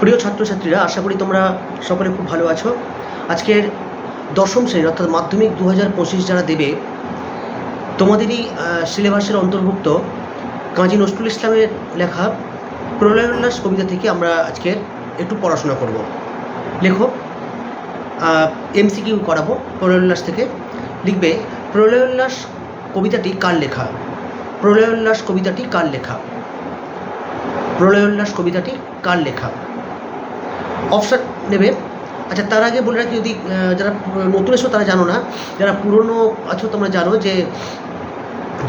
প্রিয় ছাত্রছাত্রীরা, আশা করি তোমরা সকলে খুব ভালো আছো। আজকের দশম শ্রেণির, অর্থাৎ মাধ্যমিক দু হাজার পঁচিশ যারা দেবে, তোমাদেরই সিলেবাসের অন্তর্ভুক্ত কাজী নজরুল ইসলামের লেখা প্রলয় উল্লাস কবিতা থেকে আমরা আজকে একটু পড়াশোনা করব। লেখো এমসিকিউ করাবো প্রলয় উল্লাস থেকে। লিখবে, প্রলয় উল্লাস কবিতাটি কার লেখা? প্রলয় উল্লাস কবিতাটি কার লেখা? প্রলয় উল্লাস কবিতাটি কার লেখা? অপশান নেবে। আচ্ছা তার আগে বলে রাখি, যদি যারা নতুন এসো তারা জানো না, যারা পুরনো আছো তোমরা জানো যে,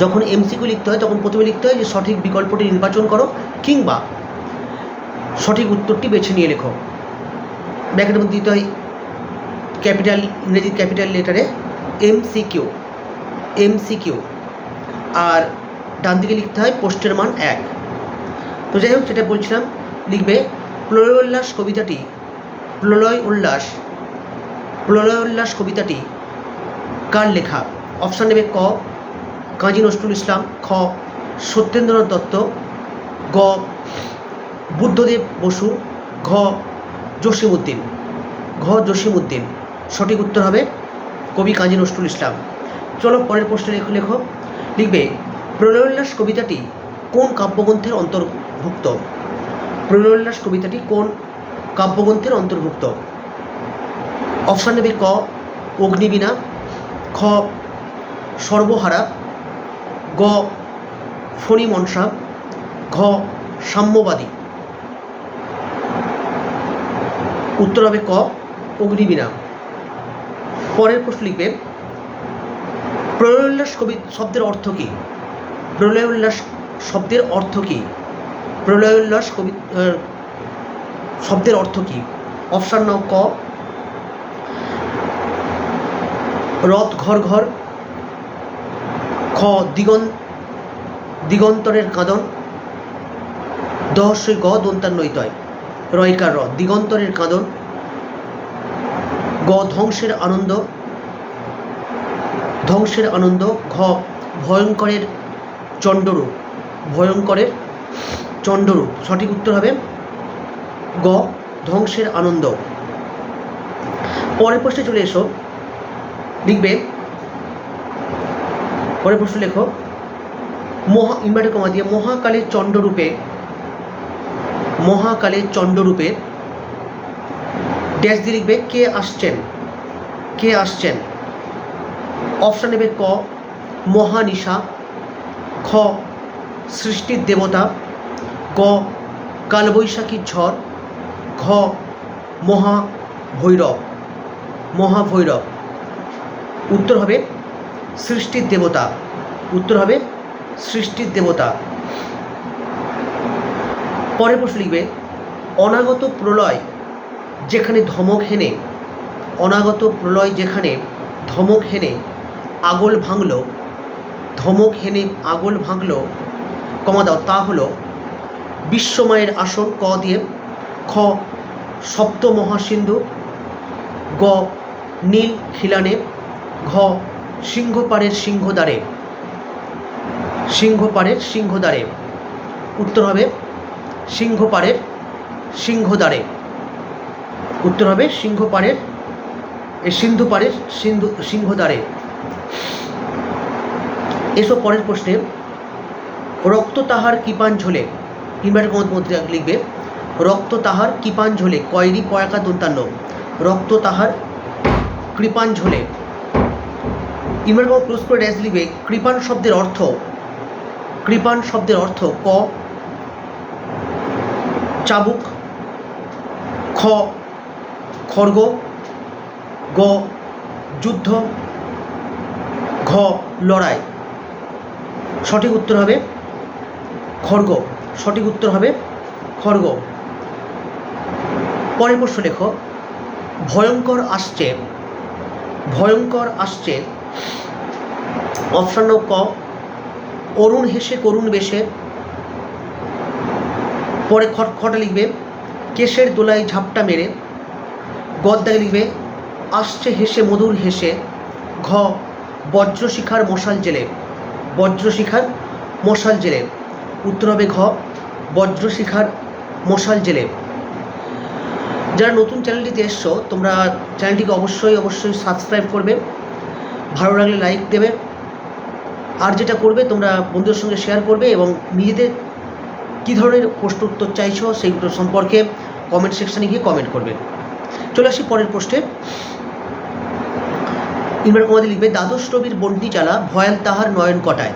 যখন এমসিকিউ লিখতে হয়, তখন প্রথমে লিখতে হয় যে, সঠিক বিকল্পটি নির্বাচন করো কিংবা সঠিক উত্তরটি বেছে নিয়ে লেখো। ব্যাকেটের মধ্যে দিতে হয় ক্যাপিটাল, ইংরেজি ক্যাপিটাল লেটারে এমসিকিউ এমসিকিউ আর ডান দিকে লিখতে হয় পোস্টের মান এক। তো যাই হোক, যেটা বলছিলাম, লিখবে প্রলয় উল্লাস কবিতাটি প্রলয় উল্লাস প্রলয় উল্লাস কবিতাটি, কার লেখা? অপশান নেবে ক, কাজী নজরুল ইসলাম, খ, সত্যেন্দ্রনাথ দত্ত, গ, বুদ্ধদেব বসু, ঘ, জসিমউদ্দিন। ঘ, জসিমউদ্দিন। সঠিক উত্তর হবে কবি কাজী নজরুল ইসলাম। চলো পরের প্রশ্নে লেখো লেখো। লিখবে প্রলয় প্রলয়োল্লাস কবিতাটি কোন কাব্যগ্রন্থের অন্তর্ভুক্ত? প্রলয়োল্লাস কবিতাটি কোন কাব্যগ্রন্থের অন্তর্ভুক্ত? অপশান নেবে ক, অগ্নিবীণা, খ, সর্বহারা, গ, ফণি মনসা, ঘ, সাম্যবাদী। উত্তর হবে ক, অগ্নিবীণা। পরের প্রশ্ন লিখবে প্রলয় উল্লাস কবি শব্দের অর্থ কী? প্রলয় উল্লাস শব্দের অর্থ কী? প্রলয় উল্লাস কবি শব্দের অর্থ কী? অপশান নাও ক। রথ ঘর ঘর, খ দিগন, দিগন্তরের কাঁদন দহস্যই গ দন্তার নৈতয় রয়কার র দিগন্তরের কাঁদন, গ ধ্বংসের আনন্দ ধ্বংসের আনন্দ, ঘ ভয়ঙ্করের চণ্ডরূপ, ভয়ঙ্করের চণ্ডরূপ। সঠিক উত্তর হবে গ, ধ্বংসের আনন্দ। পরের প্রশ্নে চলে এসো। লিখবে, পরের প্রশ্ন লেখো, মহা ইনভার্টার কমা দিয়ে মহাকালের চণ্ডরূপে মহাকালের চণ্ডরূপে, ড্যাশ দিয়ে লিখবে, কে আসছেন? কে আসছেন? অপশান নেবে ক, মহানিশা, খ, সৃষ্টির দেবতা গ কালবৈশাখীর ঝড়, ঘ, মহা ভৈরব মহাভৈরব উত্তর হবে সৃষ্টির দেবতা। উত্তর হবে সৃষ্টির দেবতা। পরের প্রশ্ন লিখবে, অনাগত প্রলয় যেখানে ধমক হেনে, অনাগত প্রলয় যেখানে ধমক হেনে, আগল ভাঙল, ধমক হেনে আগল ভাঙল, কমা দাও, তা হলো বিশ্বমায়ের আসন ক দিয়ে, খ সপ্ত মহাসিন্ধু গ, নীল খিলানে, ঘ, সিংহপাড়ের সিংহদ্বারে। সিংহপাড়ের সিংহদ্বারে। উত্তর হবে সিংহপাড়ের সিংহদ্বারে। উত্তর হবে সিংহপাড়ের সিন্ধু পাড়ের সিন্ধু, সিংহদ্বারে। এসব পরের প্রশ্নে। রক্ত তাহার কৃপান ঝোলে ইনভার্টার মধ্যে লিখবে, রক্ত তাহার কৃপান ঝোলে কয়রি পয়াকা দন্তান্ন, রক্ত তাহার কৃপান ঝোলে ইনভার্টার কমা ক্লোজ করে ড্যাশ লিখবে, কৃপান শব্দের অর্থ, কৃপান শব্দের অর্থ ক, চাবুক, খ খড়গ গ, যুদ্ধ, ঘ, লড়াই। সঠিক উত্তর হবে খড়গ সঠিক উত্তর হবে খড়গ। পরের প্রশ্ন লেখো, ভয়ঙ্কর আসছে ভয়ঙ্কর আসছে। অপশান ক, অরুণ হেসে করুণ বেশে। পরে খট লিখবে, কেশের দোলায় ঝাপটা মেরে। গদ্দায় লিখবে, আসছে হেসে মধুর হেসে। ঘ, বজ্রশিখার মশাল জেলে। বজ্রশিখার মশাল জেলে। উত্তর হবে ঘ বজ্রশিখার মশাল জেলে। যারা নতুন চ্যানেলটিতে এসছো, তোমরা চ্যানেলটিকে অবশ্যই অবশ্যই সাবস্ক্রাইব করবে, ভালো লাগলে লাইক দেবে, আর যেটা করবে, তোমরা বন্ধুদের সঙ্গে শেয়ার করবে এবং নিজেদের কী ধরনের প্রশ্ন উত্তর চাইছো সেইগুলো সম্পর্কে কমেন্ট সেকশানে গিয়ে কমেন্ট করবে। চলে আসি পরের পোস্টে ইমরান কুমারী লিখবে, দ্বাদশ রবির বন্টি চালা, ভয়াল তাহার নয়ন কটায়?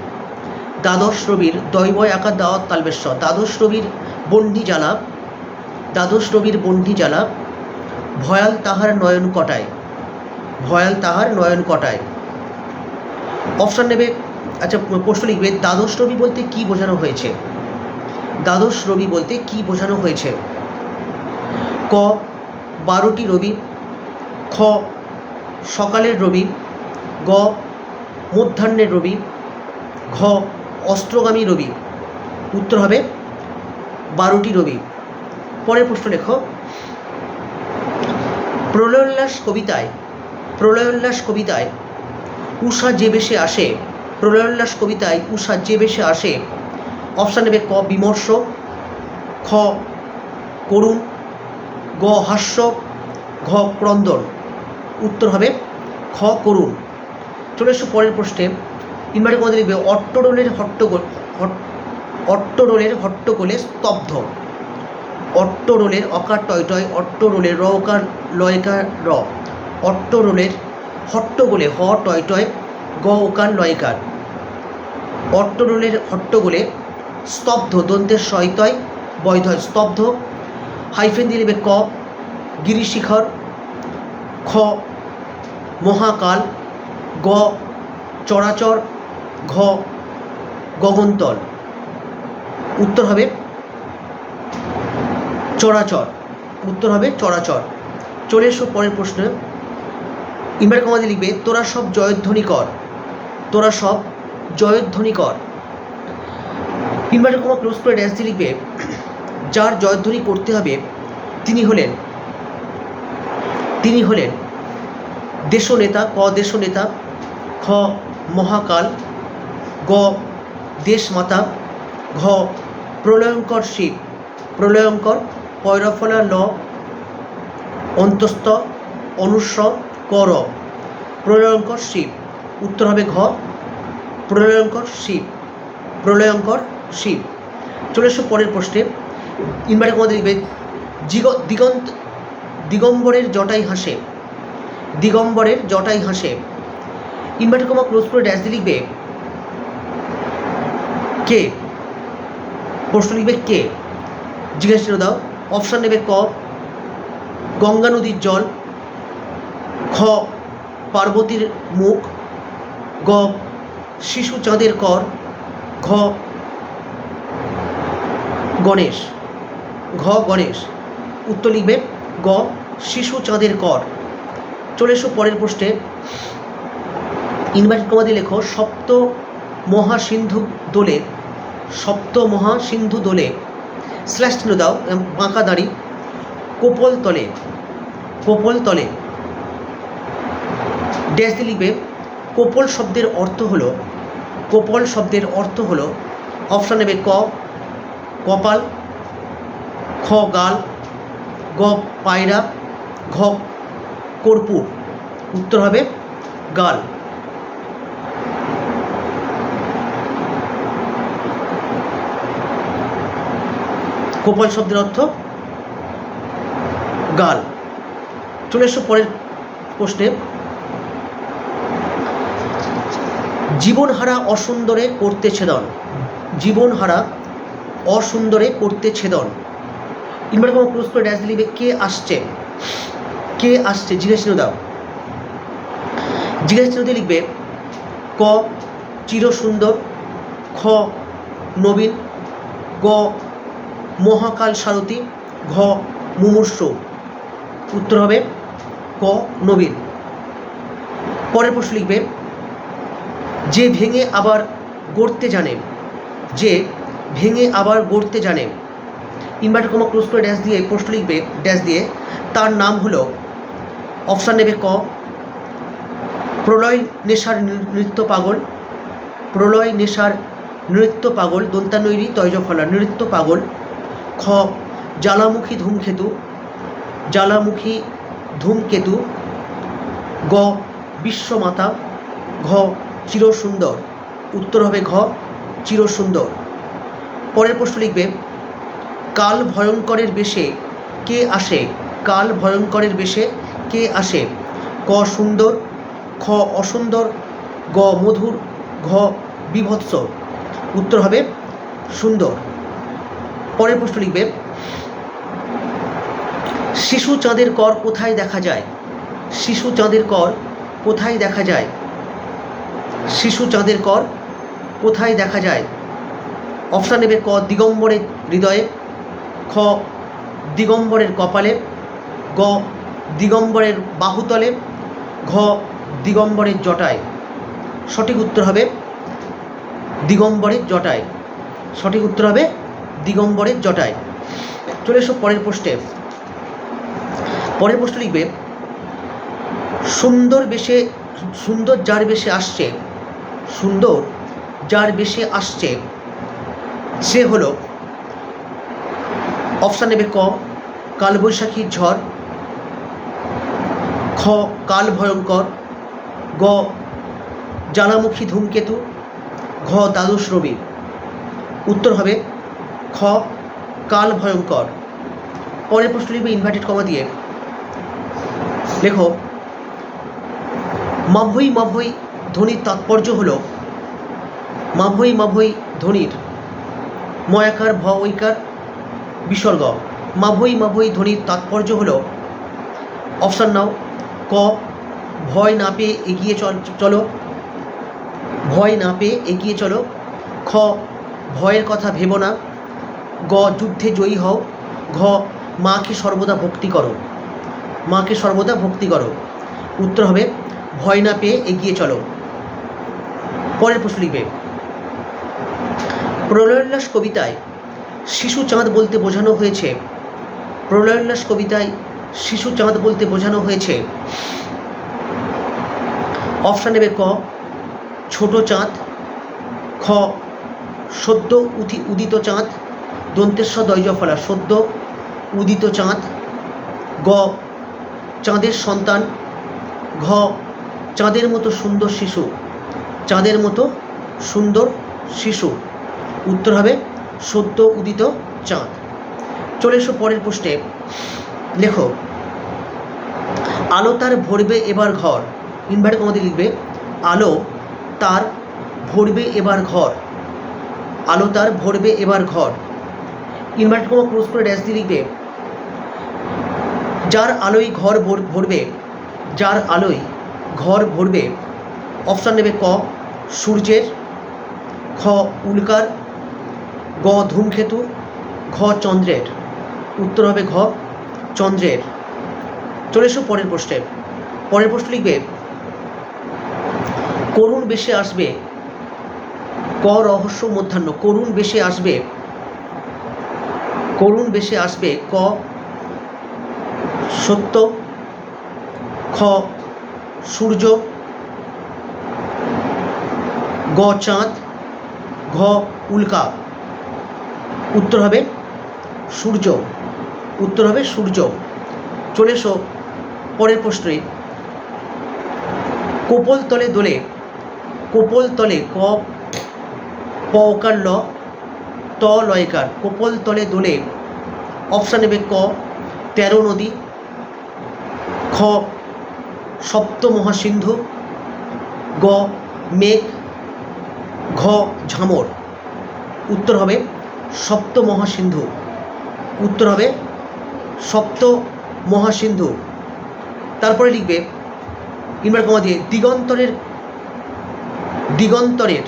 দ্বাদশ রবির দৈবয় আকার দাওয়াত তালবেশ্বর। দ্বাদশ রবির বন্ডি জ্বালা দ্বাদশ রবির বন্ডি জ্বালা ভয়াল তাহার নয়ন কটায়? ভয়াল তাহার নয়ন কটায়? অপশান নেবে আচ্ছা প্রশ্ন লিখবে, দ্বাদশ রবি বলতে কি বোঝানো হয়েছে? দ্বাদশ রবি বলতে কি বোঝানো হয়েছে? ক, বারোটি রবি, খ, সকালের রবি, গ, মধ্যাহ্নের রবি, ঘ অস্ত্রগামী রবি। উত্তর হবে বারোটি রবি। পরের প্রশ্ন লেখো। প্রলয়োল্লাস কবিতায় প্রলয়োল্লাস কবিতায় উষা যে বেশে আসে প্রলয়োল্লাস কবিতায় উষা যে বেশে আসে, অপশান নেবে ক বিমর্ষ, খ করুণ, গ হাস্য, ঘ ক্রন্দন। উত্তর হবে খ করুণ। চলে এসো পরের প্রশ্নে। ইনভার্টের মধ্যে লিখবে? অট্টরোলের হট্টগোল হট- অট্টরোলের হট্টগোলে স্তব্ধ। অট্টরোলের অকার টয় টয়, অট্টরোলের র ওকার লয়কার র। অট্টরোলের হট্টগোলে হ টয় টয়, গ ওকার লয়কার অট্টরোলের হট্টগোলে স্তব্ধ, দন্তের শয়তয় বৈধয় স্তব্ধ। হাইফেন দিয়ে লিখবে ক, গিরিশিখর, খ, মহাকাল, গ, চরাচর ঘ গগনতল। উত্তর হবে চরাচর। উত্তর হবে চরাচর। চলে এসো পরের প্রশ্ন। ইমরান কমাদি লিখবে, তোরা সব জয়ধ্বনি কর তোরা সব জয়ধ্বনি কর ইমরান কুমার ক্লোজ করে ড্যাশ দিয়ে লিখবে, যার জয়ধ্বনি করতে হবে, তিনি হলেন তিনি হলেন দেশনেতা, ক দেশনেতা, খ মহাকাল গ দেশমাতা ঘ, প্রলয়ঙ্কর শিব প্রলয়ঙ্কর পৈরফলা ল অন্তস্থ, অনুস্ব, কর। প্রলয়ঙ্কর শিব উত্তর হবে ঘ, প্রলয়ঙ্কর শিব প্রলয়ঙ্কর শিব চলে এসো পরের প্রশ্নে। ইনভার্টার মধ্যে লিখবে জিগ, দিগন্ত, দিগম্বরের জটাই হাসে। দিগম্বরের জটাই হাসে। ইনভার্টার কমা ক্লোজ করে ড্যাশ দিয়ে লিখবে কে? প্রশ্ন লিখবে কে? জিজ্ঞাসা চিহ্ন দাও। অপশান নেবে ক, গঙ্গা নদীর জল, খ, পার্বতীর মুখ, গ, শিশু চাঁদের কর, ঘ, গণেশ ঘ, গণেশ। উত্তর লিখবে গ, শিশু চাঁদের কর। চলে এসো পরের প্রশ্নে। ইনভার্টেড কমাদি লেখো, সপ্ত মহাসিন্ধু দোলে, সপ্ত মহাসিন্ধু দোলে চিহ্ন দাও বাঁকা দাড়ি, কোপল তলে কোপল তলে। ড্যাশ লিখবে, কোপল শব্দের অর্থ হলো, কোপল শব্দের অর্থ হলো, অপশান নেবে ক, কপাল, খ গাল, গ পায়রা, ঘ কর্পূর। উত্তর হবে গাল। কোপল শব্দের অর্থ গাল। চলে এসো পরের প্রশ্নে। জীবনহারা অসুন্দরে করতে ছেদন। জীবনহারা অসুন্দরে করতে ছেদন। ইনভার্টার কমা ক্লোজ করে ড্যাশ লিখবে কে আসছে? কে আসছে? জিজ্ঞাসা চিহ্ন দাও। জিজ্ঞাসা চিহ্ন দিয়ে লিখবে, ক, চিরসুন্দর, খ, নবীন, গ মহাকাল সারথী, ঘ মুমূর্ষ। উত্তর হবে ক নবীন। পরের প্রশ্ন লিখবে, যে ভেঙে আবার গড়তে জানে, যে ভেঙে আবার গড়তে জানে। ইনভার্টার কমা ক্লোজ করে ড্যাশ দিয়ে, প্রশ্ন লিখবে ড্যাশ দিয়ে, তার নাম হলো অপশান নেবে ক, প্রলয় নেশার নৃত্য পাগল, প্রলয় নেশার নৃত্য পাগল, দন্তানৈরী, তৈজফলা, নৃত্য পাগল খ, জ্বালামুখী ধূমকেতু জ্বালামুখী ধূমকেতু, গ, বিশ্বমাতা, ঘ, চিরসুন্দর। উত্তর হবে ঘ, চিরসুন্দর। পরের প্রশ্ন লিখবে, কাল ভয়ঙ্করের বেশে কে আসে? কাল ভয়ঙ্করের বেশে কে আসে? ক, সুন্দর, খ, অসুন্দর, গ, মধুর, ঘ, বিভৎস। উত্তর হবে সুন্দর। পরের প্রশ্ন লিখবে, শিশু চাঁদের কর কোথায় দেখা যায়? শিশু চাঁদের কর কোথায় দেখা যায়? শিশু চাঁদের কর কোথায় দেখা যায়? অপশান নেবে ক, দিগম্বরের হৃদয়ে, খ, দিগম্বরের কপালে, গ, দিগম্বরের বাহুতলে, ঘ, দিগম্বরের জটায়। সঠিক উত্তর হবে দিগম্বরের জটায়। সঠিক উত্তর হবে দিগম্বরের জটায়। চলে এসো পরের পোস্টে পরের পোস্টে লিখবে, সুন্দর বেশে, সুন্দর যার বেশে আসছে, সুন্দর যার বেশে আসছে, সে হলো অপশান নেবে ক, কালবৈশাখীর ঝড়, খ, কাল ভয়ঙ্কর, গ, জ্বালামুখী ধূমকেতু, ঘ, দ্বাদশ রবি। উত্তর হবে খ, কাল ভয়ঙ্কর। পরের প্রশ্ন লিখবে ইনভার্টেড কমা দিয়ে। লেখো মাভৈ মাভৈ ধ্বনির তাৎপর্য হল মাভৈ মাভৈ ধ্বনির ময়াকার ভ ঐকার বিসর্গ। মাভৈ মাভৈ ধ্বনির তাৎপর্য হল অপশান নাও, ক, ভয় না পেয়ে এগিয়ে চল, চলো। ভয় না পেয়ে এগিয়ে চলো। খ, ভয়ের কথা ভেবো না। গ যুদ্ধে জয়ী হও। ঘ, মাকে সর্বদা ভক্তি করো। মাকে সর্বদা ভক্তি করো। উত্তর হবে, ভয় না পেয়ে এগিয়ে চলো। পরের প্রশ্ন লিখবে। প্রলয়োল্লাস কবিতায় শিশু চাঁদ বলতে বোঝানো হয়েছে। প্রলয়োল্লাস কবিতায় শিশু চাঁদ বলতে বোঝানো হয়েছে। অপশান নেবে ক, ছোট চাঁদ। খ, সদ্য উদিত চাঁদ। দন্তেশ্বর দৈজফলা সদ্য উদিত চাঁদ। গ, চাঁদের সন্তান। ঘ, চাঁদের মতো সুন্দর শিশু। চাঁদের মতো সুন্দর শিশু। উত্তর হবে, সদ্য উদিত চাঁদ। চলে এসো পরের পোস্টে লেখো, আলো তার ভরবে এবার ঘর। ইনভার্ট কমাতে লিখবে, আলো তার ভরবে এবার ঘর। আলো তার ভরবে এবার ঘর। ইনভার্ট কমা ক্লোজ করে ড্যাশ দিয়ে লিখবে, যার আলোয় ঘর ভর- ভরবে, যার আলোয় ঘর ভরবে, অপশান নেবে ক, সূর্যের, খ, উল্কার, গ, ধূমকেতু, ঘ, চন্দ্রের। উত্তর হবে ঘ, চন্দ্রের। চলে এসো পরের প্রশ্নে। পরের প্রশ্ন লিখবে, করুণ বেশে আসবে, ক রহস্য মধ্যাহ্ন, করুণ বেশে আসবে করুণ বেশে আসবে। ক, সত্য। খ, সূর্য। গ, চাঁদ। ঘ, উল্কা। উত্তর হবে সূর্য। উত্তর হবে সূর্য। চলে এসো পরের প্রশ্নে। কোপল তলে দোলে, কোপল তলে ক, প ওকার ল ত লয়কার কোপল তলে দোলে অপশান নেবে ক, তেরো নদী, খ সপ্ত মহাসিন্ধু গ, মেঘ, ঘ, ঝামর। উত্তর হবে সপ্ত মহাসিন্ধু উত্তর হবে সপ্ত মহাসিন্ধু তারপরে লিখবে ইনভার কমা দিয়ে, দিগন্তরের দিগন্তরের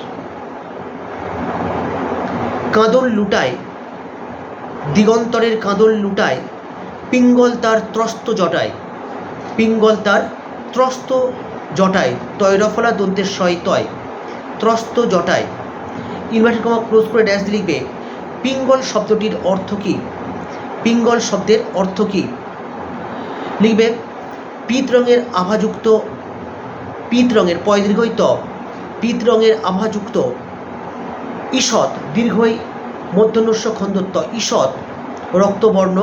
কাঁদল লুটায়, দিগন্তরের কাঁদল লুটায়, পিঙ্গল তার ত্রস্ত জটায়, পিঙ্গল তার ত্রস্ত জটায়, তৈরফলা দন্তের শয় তয়, ত্রস্ত জটায়। ইনভার্টেড কমা ক্লোজ করে ড্যাশ লিখবে, পিঙ্গল শব্দটির অর্থ কী? পিঙ্গল শব্দের অর্থ কী? লিখবে, পিত রঙের আভাযুক্ত, পিত রঙের পয় দীর্ঘই ত, পিত রঙের আভাযুক্ত ঈষৎ, দীর্ঘই মধ্যনস্য খন্দত্ব ঈষৎ, রক্তবর্ণ,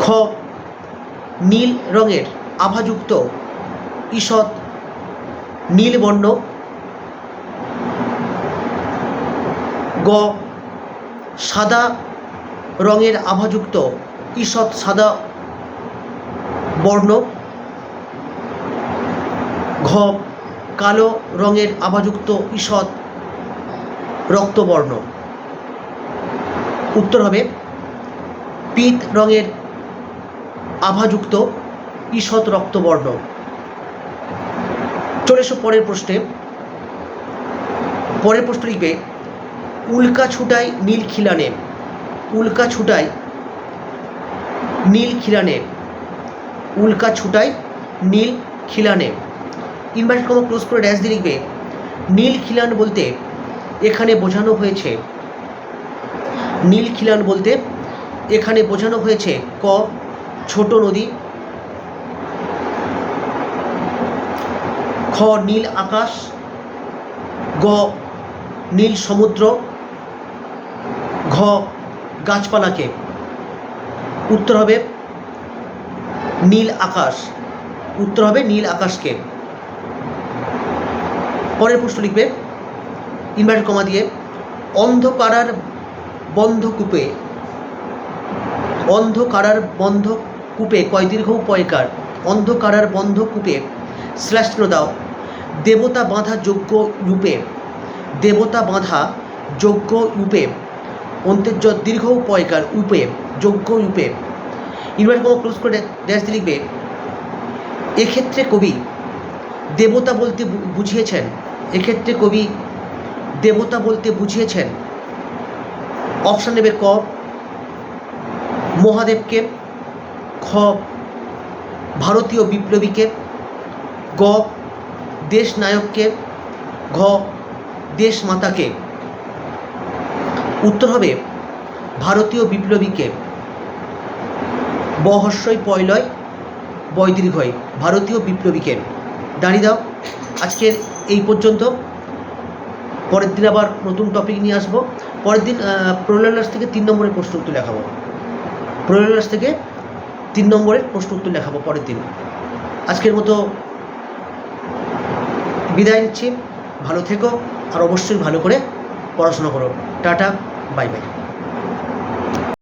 খ, নীল রঙের আভাযুক্ত ঈষৎ নীল বর্ণ গ, সাদা রঙের আভাযুক্ত ঈষৎ সাদা বর্ণ, ঘ, কালো রঙের আভাযুক্ত ঈষৎ রক্তবর্ণ। উত্তর হবে, পিত রঙের আভাযুক্ত ঈষৎ রক্তবর্ণ। চলে এসো পরের প্রশ্নে। পরের প্রশ্ন লিখবে, উল্কা ছুটায় নীল খিলানে। উল্কা ছুটায় নীল খিলানে। উল্কা ছুটায় নীল খিলানে। ইনভার্টেড কমা ক্লোজ করে ড্যাশ দিয়ে লিখবে, নীল খিলান বলতে এখানে বোঝানো হয়েছে। নীল খিলান বলতে এখানে বোঝানো হয়েছে ক, ছোট নদী, খ, নীল আকাশ, গ, নীল সমুদ্র, ঘ, গাছপালাকে। উত্তর হবে নীল আকাশ। উত্তর হবে নীল আকাশকে। পরের প্রশ্ন লিখবে ইনভার্টার কমা দিয়ে অন্ধকারার বন্ধ কূপে অন্ধকারার বন্ধ কূপে কয় দীর্ঘ পয়কার অন্ধকারার বন্ধ কূপে চিহ্ন দাও। দেবতা বাঁধা যোগ্য রূপে, দেবতা বাঁধা যোগ্য রূপে অন্তের জ দীর্ঘ পয়কার উপে যোগ্য রূপে। ইনভার্ট কমা ক্লোজ করে ড্যাশ লিখবে, এক্ষেত্রে কবি দেবতা বলতে বুঝিয়েছেন, এক্ষেত্রে কবি দেবতা বলতে বুঝিয়েছেন অপশান নেবে ক মহাদেবকে খ ভারতীয় বিপ্লবীকে, গ দেশ নায়ককে ঘ দেশ মাতাকে উত্তর হবে ভারতীয় বিপ্লবীকে। বহস্যই পয়লয় বয়দীর্ঘয় ভারতীয় বিপ্লবীকে। দাঁড়িয়ে দাও, আজকের এই পর্যন্ত। পরের দিন আবার নতুন টপিক নিয়ে আসব। পরের দিন প্রলয়লাস থেকে তিন নম্বরের প্রশ্ন উত্তর লেখাবো প্রলয়লাস থেকে তিন নম্বরের প্রশ্ন উত্তর লেখাবো পরের দিন। আজকের মতো বিদায় নিচ্ছি। ভালো থেকো আর অবশ্যই ভালো করে পড়াশোনা করো। Tata, bye bye.